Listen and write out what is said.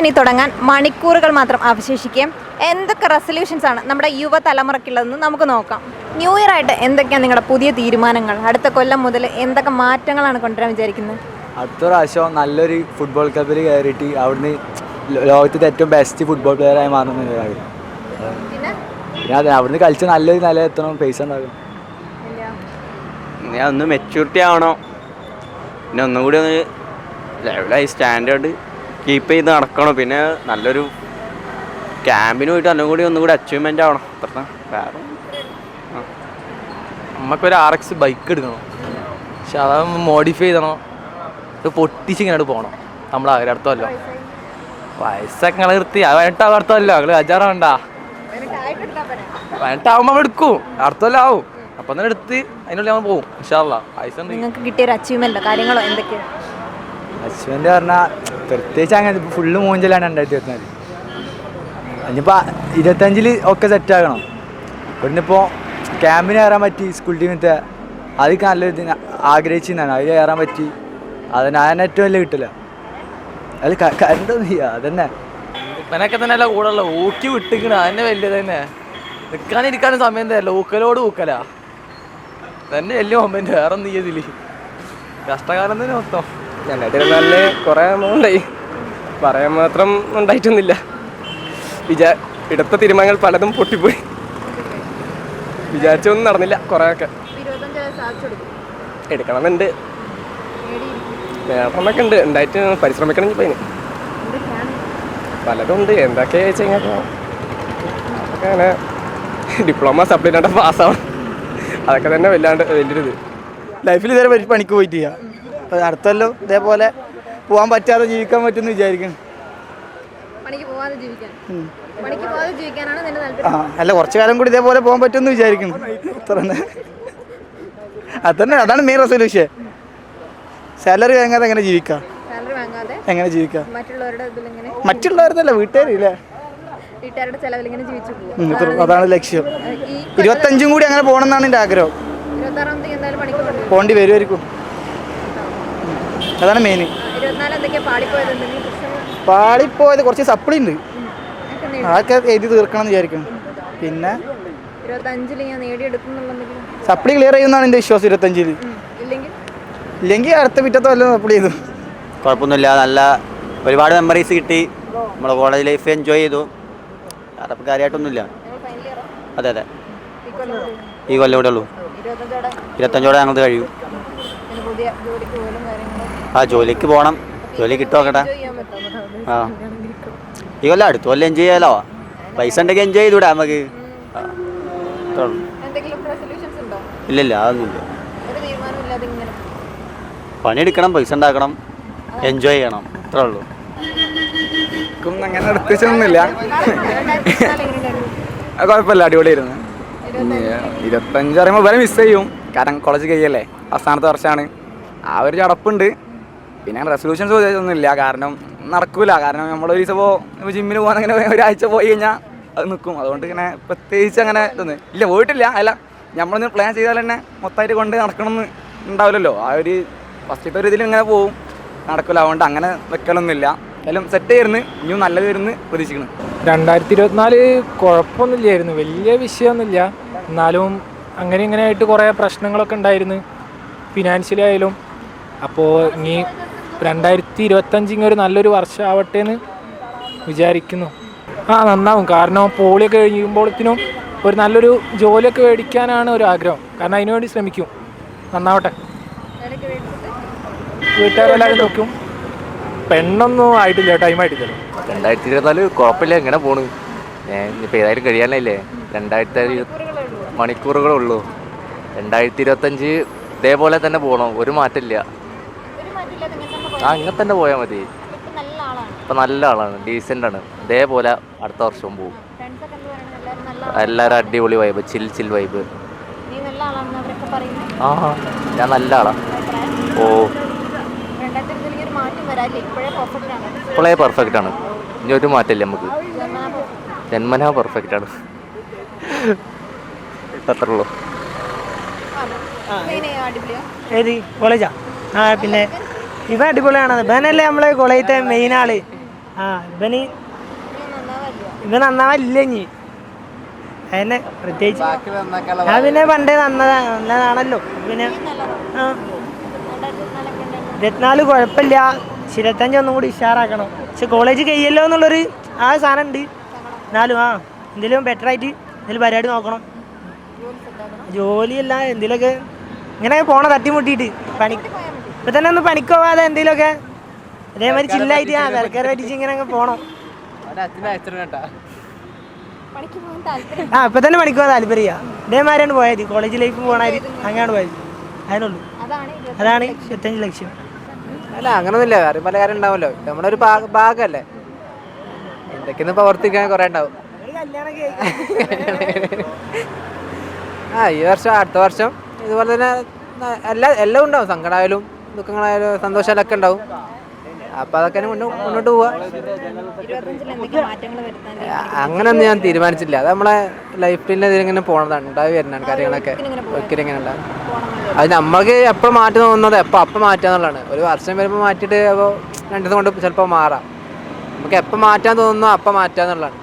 ഇനി തുടങ്ങാൻ മണിക്കൂറുകൾ മാത്രം അവശേഷിക്കുകയും എന്തൊക്കെ റെസൊല്യൂഷൻസ് ആണ് നമ്മുടെ യുവതലമുറയ്ക്കുള്ളതെന്ന് നമുക്ക് നോക്കാം. ന്യൂ ഇയർ ആയിട്ട് എന്തൊക്കെയാണ് നിങ്ങളുടെ പുതിയ തീരുമാനങ്ങൾ? അടുത്ത കൊല്ലം മുതൽ എന്തൊക്കെ മാറ്റങ്ങളാണ് കൊണ്ടുവരാൻ വിചാരിക്കുന്നത്? അടുത്ത പ്രാവശ്യം നല്ലൊരു ഫുട്ബോൾ ക്ലബിൽ കയറിയിട്ട് അവിടുന്ന് ലോകത്തിന്റെ ലോകത്തിലെ ഏറ്റവും ബെസ്റ്റ് ഫുട്ബോൾ പ്ലെയറായി മാറുന്ന ആഗ്രഹം പിന്നെ? പിന്നെ അതെ അവിടുന്ന് കളിച്ച് നല്ലൊരു നില എത്തണം പൈസ ഉണ്ടാകും ഞാൻ ഒന്ന് മെച്യൂരിറ്റി ആവണം. പിന്നെ ഒന്നും കൂടി ഒന്ന് ലെവലായി സ്റ്റാൻഡേർഡ് കീപ്പ് ചെയ്ത് നടക്കണം. പിന്നെ നല്ലൊരു ക്യാമ്പിന് പോയിട്ട് അന്നും കൂടി ഒന്നും കൂടി അച്ചീവ്മെന്റ് ആവണം. അത്ര. വേറെ നമുക്കൊരു ആർ എക്സ് ബൈക്ക് എടുക്കണം. പക്ഷെ അത് മോഡിഫൈ ചെയ്തണം. ഇത് പൊട്ടിച്ച് ഇങ്ങനെ പോകണം നമ്മൾ അടുത്തല്ലോ വയസ്സൊക്കെ നിങ്ങളെ നിർത്തി. അത് പതിനെട്ട് അങ്ങൾ നിങ്ങൾ വേണ്ട. പതിനെട്ടാവുമ്പോൾ നമ്മൾ എടുക്കും. അടുത്തല്ലോ ആവും. അപ്പം തന്നെ എടുത്ത് അതിനുള്ളിൽ നമ്മൾ പോകും ഇൻഷാല്ല പൈസ ഉണ്ട് നിങ്ങൾക്ക് കിട്ടിയ ഒരു അച്ചീവ്മെന്റോ കാര്യങ്ങളോ എന്തൊക്കെയാണ് ഹസ്ബൻഡ് പറഞ്ഞാൽ പ്രത്യേകിച്ച് അങ്ങനെ ഫുള്ള് മൂഞ്ചലാണ് രണ്ടായിരത്തി ഇരുപത്തിനാല്. ഇനിയിപ്പോൾ ഇരുപത്തഞ്ചിൽ ഒക്കെ സെറ്റ് ആകണം. ഇവിടുന്ന് ഇപ്പോൾ ക്യാമ്പിന് കയറാൻ പറ്റി സ്കൂൾ ടീമിലത്തെ അതൊക്കെ നല്ലൊരു ആഗ്രഹിച്ചിരുന്നാണ് അതിൽ കയറാൻ പറ്റി. അതിന് അതിന് ഏറ്റവും വലിയ കിട്ടില്ല അതിൽ കരണ്ടൊന്നും ചെയ്യുക അതന്നെ. ഇവനൊക്കെ തന്നെ അല്ല കൂടെ ഉള്ള ഊക്കി വിട്ടിക്കണ. അതന്നെ വലിയത് തന്നെ. നിൽക്കാനിരിക്കാനും സമയം തരല്ല ഊക്കലോട് ഊക്കലാ തന്നെ വലിയ മൊമെന്റ് വേറെ ഒന്നും ചെയ്തില്ല കഷ്ടകാലം തന്നെ മൊത്തം. രണ്ടായിരത്തി ഇരുപത്തിനാലിൽ കുറേ ഉണ്ടായി പറയാൻ മാത്രം ഉണ്ടായിട്ടൊന്നുമില്ല. വിചാ എടുത്ത തീരുമാനങ്ങൾ പലതും പൊട്ടിപ്പോയി. വിചാരിച്ചൊന്നും നടന്നില്ല കുറേയൊക്കെ. എടുക്കണമെന്നുണ്ട്. നേടണമെന്നൊക്കെ ഉണ്ട് ഉണ്ടായിട്ട് പരിശ്രമിക്കണമെങ്കിൽ പോയിന് പലതും ഉണ്ട് എന്തൊക്കെയാ വെച്ച് കഴിഞ്ഞാൽ അതൊക്കെ അങ്ങനെ ഡിപ്ലോമ സപ്ലിമെന്റ് പാസ്സാവണം. അതൊക്കെ തന്നെ വല്ലാണ്ട് വലിയൊരിത്. ലൈഫിൽ ഇതുവരെ പണിക്ക് പോയിട്ടില്ല. അപ്പോൾ അടുത്തല്ലോ ഇതേപോലെ പോകാൻ പറ്റാതെ ജീവിക്കാൻ പറ്റുമെന്ന് വിചാരിക്കുന്നു. ആ അല്ല കുറച്ചു കാലം കൂടി ഇതേപോലെ പോകാൻ പറ്റുമെന്ന് വിചാരിക്കുന്നു. അത്ര തന്നെ. അതന്നെ അതാണ് മെയിൻ റെസൊല്യൂഷൻ സാലറി വാങ്ങാതെ എങ്ങനെ ജീവിക്കാം? എങ്ങനെ ജീവിക്കാം? മറ്റുള്ളവരുടെ വീട്ടുകാരില്ലേ? അതാണ് ലക്ഷ്യം. ഇരുപത്തഞ്ചും കൂടി അങ്ങനെ പോകണം എന്നാണ് എന്റെ ആഗ്രഹം. പോകേണ്ടി വരുമായിരിക്കും. അതാണ് മെയിൻ പാളിപ്പോയത് കുറച്ച് സപ്ലി ഉണ്ട് അതൊക്കെ എഴുതി തീർക്കണം എന്ന് വിചാരിക്കും പിന്നെ? ഇരുപത്തഞ്ചിൽ സപ്ലി ക്ലിയർ ചെയ്യുന്നതാണ് എന്റെ വിശ്വാസം ഇരുപത്തഞ്ചിൽ ഉം. ഇല്ലെങ്കിൽ? ഇല്ലെങ്കിൽ അടുത്ത പിറ്റത്തെ അല്ല സപ്ലി ചെയ്തു. കുഴപ്പമൊന്നുമില്ല. നല്ല ഒരുപാട് മെമ്മറീസ് കിട്ടി. നമ്മുടെ കോളേജ് ലൈഫ് എൻജോയ് ചെയ്തു. കാര്യമായിട്ടൊന്നുമില്ല. അതെ അതെ. ഈ കൊല്ലം ഇവിടെ കൂടെ ഉള്ളൂ. ഇരുപത്തഞ്ചോടെ? ഞങ്ങൾ ഞങ്ങൾക്ക് കഴിയും. ആ ജോലിക്ക് പോണം. ജോലി കിട്ടുമോക്കട്ടെ ആ. ഈ കൊല്ലം അടുത്ത കൊല്ലം എൻജോയ് ചെയ്യാലോ? പൈസ ഉണ്ടെങ്കിൽ എൻജോയ് ചെയ്തൂടെ നമുക്ക്. ഇല്ലില്ല അതൊന്നുമില്ല. ഒരു തീരുമാനം ഇങ്ങനെ. പണിയെടുക്കണം പൈസ ഉണ്ടാക്കണം. എൻജോയ് ചെയ്യണം. അത്രേ ഉള്ളൂ. അങ്ങനെ കുഴപ്പമില്ല അടിപൊളിയായിരുന്നു. ഇരുപത്തഞ്ച്. പറയുമ്പോൾ വരെ മിസ് ചെയ്യും. കാരണം കോളേജ് കഴിയല്ലേ? അവസാനത്തെ വർഷമാണ്. ആ ഒരു ചടപ്പുണ്ട്. പിന്നെ റെസൊല്യൂഷൻസ് ഒന്നുമില്ല കാരണം നടക്കൂല. കാരണം നമ്മൾ ഒരു ദിവസം ഇപ്പോൾ ജിമ്മിന് പോകാൻ അങ്ങനെ ഒരാഴ്ച പോയി കഴിഞ്ഞാൽ അത് നിൽക്കും അതുകൊണ്ട് ഇങ്ങനെ പ്രത്യേകിച്ച് അങ്ങനെ ഇതൊന്നും ഇല്ല. പോയിട്ടില്ല. അല്ല നമ്മളൊന്ന് പ്ലാൻ ചെയ്താൽ തന്നെ മൊത്തമായിട്ട് കൊണ്ട് നടക്കണമെന്ന് ഉണ്ടാവില്ലല്ലോ. ആ ഒരു ഫസ്റ്റത്തെ ഒരു ഇതിൽ ഇങ്ങനെ പോവും. നടക്കില്ല അതുകൊണ്ട് അങ്ങനെ വെക്കലൊന്നുമില്ല. എന്തായാലും സെറ്റ് ആയിരുന്നു ഇനിയും നല്ലത് വരുന്ന് പ്രതീക്ഷിക്കണം രണ്ടായിരത്തി ഇരുപത്തിനാല് കുഴപ്പമൊന്നുമില്ലായിരുന്നു. വലിയ വിഷയമൊന്നുമില്ല. എന്നാലും അങ്ങനെ ഇങ്ങനെ ആയിട്ട് കുറേ പ്രശ്നങ്ങളൊക്കെ ഉണ്ടായിരുന്നു. ഫിനാൻഷ്യലി ആയാലും. അപ്പോൾ ഇനി രണ്ടായിരത്തി ഇരുപത്തഞ്ച് ഇങ്ങനെ ഒരു നല്ലൊരു വർഷം ആവട്ടെ എന്ന് വിചാരിക്കുന്നു. ആ നന്നാവും. കാരണം പോളിയൊക്കെ കഴിയുമ്പോഴത്തിനും ഒരു നല്ലൊരു ജോലിയൊക്കെ മേടിക്കാനാണ് ഒരു ആഗ്രഹം. കാരണം അതിനുവേണ്ടി ശ്രമിക്കും. നന്നാവട്ടെ. വീട്ടുകാരെല്ലാവരും നോക്കും. പെണ്ണൊന്നും ആയിട്ടില്ല ടൈം ആയിട്ടില്ല. രണ്ടായിരത്തി ഇരുപത്തിനാല് കുഴപ്പമില്ല എങ്ങനെ പോണ്. ഞാൻ ഇനിയിപ്പോൾ ഏതായാലും കഴിയാനല്ലേ രണ്ടായിരത്തി മണിക്കൂറുകളേ ഉള്ളൂ രണ്ടായിരത്തി ഇരുപത്തഞ്ച് ഇതേപോലെ തന്നെ പോകണം ഒരു മാറ്റമില്ല. ആ ഇങ്ങനെ തന്നെ പോയാൽ മതി. ഇപ്പം നല്ല ആളാണ്. ഇപ്പം നല്ല ആളാണ് ഡീസന്റ് ആണ്. ഇതേപോലെ അടുത്ത വർഷവും പോകും എല്ലാവരും നല്ല എല്ലാവരും അടിപൊളി വൈബ് ചിൽ ചിൽ വൈബ് നീ നല്ല ആളാണെന്ന് അവരൊക്കെ പറയുന്നു. ആ ഞാൻ നല്ല ആളാണ് ഓ. ഇപ്പോഴേ പെർഫെക്റ്റ് ആണ്. ഇപ്പോഴേ പെർഫെക്റ്റ് ആണ്. ഇനി ഒരു മാറ്റമില്ല നമുക്ക്. ജന്മനാ. പെർഫെക്റ്റ് ആണ്. അത്രേ ഉള്ളൂ ഏത്? കോളേജാ? ആ പിന്നെ ഇവ അടിപൊളിയാണ്. ഇവനല്ലേ നമ്മളെ കോളേജത്തെ മെയിൻ ആൾ. ആ ഇവന് ഇവ നന്നാവില്ല അതന്നെ പ്രത്യേകിച്ച്. ഞാൻ പിന്നെ പണ്ടേ നന്നതാ നല്ലതാണല്ലോ പിന്നെ ആ. ഇരുപത്തിനാല് കുഴപ്പമില്ല. ഇരുപത്തഞ്ച് ഒന്നും കൂടി ഉഷാറാക്കണം. പക്ഷെ കോളേജ് കഴിയല്ലോ എന്നുള്ളൊരു ആ സാധനം ഉണ്ട് എന്നാലും ആ എന്തെങ്കിലും ബെറ്റർ ആയിട്ട് എന്തെങ്കിലും പരിപാടി നോക്കണം. ജോലിയല്ല എന്തെങ്കിലുമൊക്കെ ഇങ്ങനെ പോണ തട്ടിമുട്ടിയിട്ട് പണി ഇപ്പൊ തന്നെ ഒന്ന് പണിക്ക് പോവാതെ എന്തെങ്കിലുമൊക്കെ അതേമാതിരി ചില്ലായിട്ട് വിലക്കാരെ അടിച്ച് ഇങ്ങനെ അങ്ങ് പോണം. ആ ഇപ്പൊ തന്നെ പണിക്ക് പോകാൻ താല്പര്യ ഇതേമാതിരിയാണ് പോയത് കോളേജ് ലൈഫ് പോണാര് അങ്ങനെയാണ് പോയത് അതിനുള്ളൂ. അതാണ് ഇരുപത്തഞ്ച് ലക്ഷം അല്ല അങ്ങനൊന്നുമില്ല. വേറെ പല കാര്യം ഉണ്ടാവല്ലോ നമ്മുടെ ഒരു ഭാഗ- ഭാഗമല്ലേ? എന്തൊക്കെയൊന്നും പ്രവർത്തിക്കാൻ കുറെ ഉണ്ടാവും. ആ ഈ വർഷം അടുത്ത വർഷം ഇതുപോലെ തന്നെ എല്ലാ എല്ലാം ഉണ്ടാവും. സങ്കടമായാലും ദുഃഖങ്ങളായാലും സന്തോഷമായാലൊക്കെ ഉണ്ടാവും. അപ്പം അതൊക്കെ മുന്നോട്ട് മുന്നോട്ട് പോവുക അങ്ങനെയൊന്നും ഞാൻ തീരുമാനിച്ചില്ല. അത് നമ്മളെ ലൈഫിൽ ഇതിലിങ്ങനെ പോണതാണ് ഉണ്ടായി വരുന്നതാണ് കാര്യങ്ങളൊക്കെ. ഒരിക്കലും ഇങ്ങനെ ഉണ്ടാകും അത് നമ്മൾക്ക് എപ്പോൾ മാറ്റം തോന്നുന്നത് എപ്പോൾ അപ്പം മാറ്റാന്നുള്ളതാണ് ഒരു വർഷം വരുമ്പോൾ മാറ്റിയിട്ട് അപ്പോൾ രണ്ടു കൊണ്ട് ചിലപ്പോൾ മാറാം. നമുക്ക് എപ്പോൾ മാറ്റാൻ തോന്നുന്നോ അപ്പം മാറ്റുക എന്നുള്ളതാണ്.